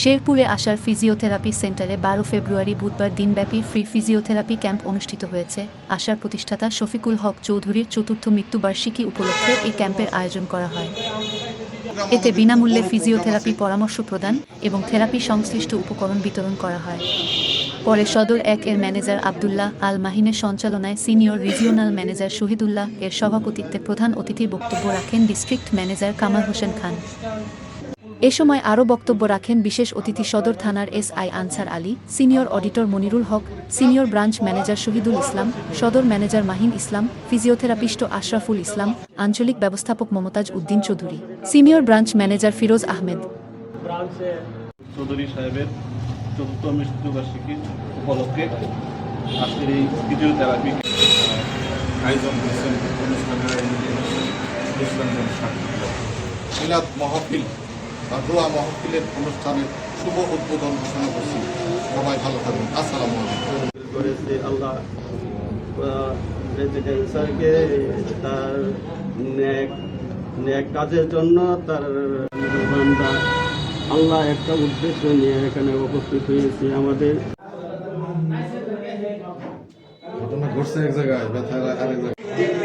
শেরপুরে আসার ফিজিওথেরাপি সেন্টারে বারো ফেব্রুয়ারি বুধবার দিনব্যাপী ফ্রি ফিজিওথেরাপি ক্যাম্প অনুষ্ঠিত হয়েছে। আশার প্রতিষ্ঠাতা শফিকুল হক চৌধুরীর চতুর্থ মৃত্যুবার্ষিকী উপলক্ষে এই ক্যাম্পের আয়োজন করা হয়। এতে বিনামূল্যে ফিজিওথেরাপি পরামর্শ প্রদান এবং থেরাপি সংশ্লিষ্ট উপকরণ বিতরণ করা হয়। পরে সদর এক এর ম্যানেজার আবদুল্লাহ আল মাহিনের সঞ্চালনায় সিনিয়র রিজিওনাল ম্যানেজার শহীদুল্লাহ এর সভাপতিত্বে প্রধান অতিথি বক্তব্য রাখেন ডিস্ট্রিক্ট ম্যানেজার কামাল হোসেন খান। এ সময় আরও বক্তব্য রাখেন বিশেষ অতিথি সদর থানার S I Ansar Ali, senior auditor Monirul Haque, senior branch manager Shahidul Islam, সদর ম্যানেজার মাহিন ইসলাম, ফিজিওথেরাপিস্ট আশরাফুল ইসলাম, আঞ্চলিক ব্যবস্থাপক Momtaz Uddin Chowdhury, senior branch manager Firoz Ahmed. Chowdhury সাহেবের চতুর্থ উপলক্ষে আজকের এই ফিজিওথেরাপি আয়োজন করেছেন অনুষ্ঠানের মহফিল। দোয়া মহফিলের অনুষ্ঠানের শুভ উদ্বোধন ঘোষণা করছি। সবাই ভালো থাকবেন। আসসালামু আলাইকুম। আল্লাহ তার ন্যাক ন্যাক কাজের জন্য তার আমরা আল্লাহ একটা উদ্দেশ্য নিয়ে এখানে উপস্থিত হয়েছি আমাদের। ঘটনা ঘটছে এক জায়গায় ব্যথা আরেক জায়গায়।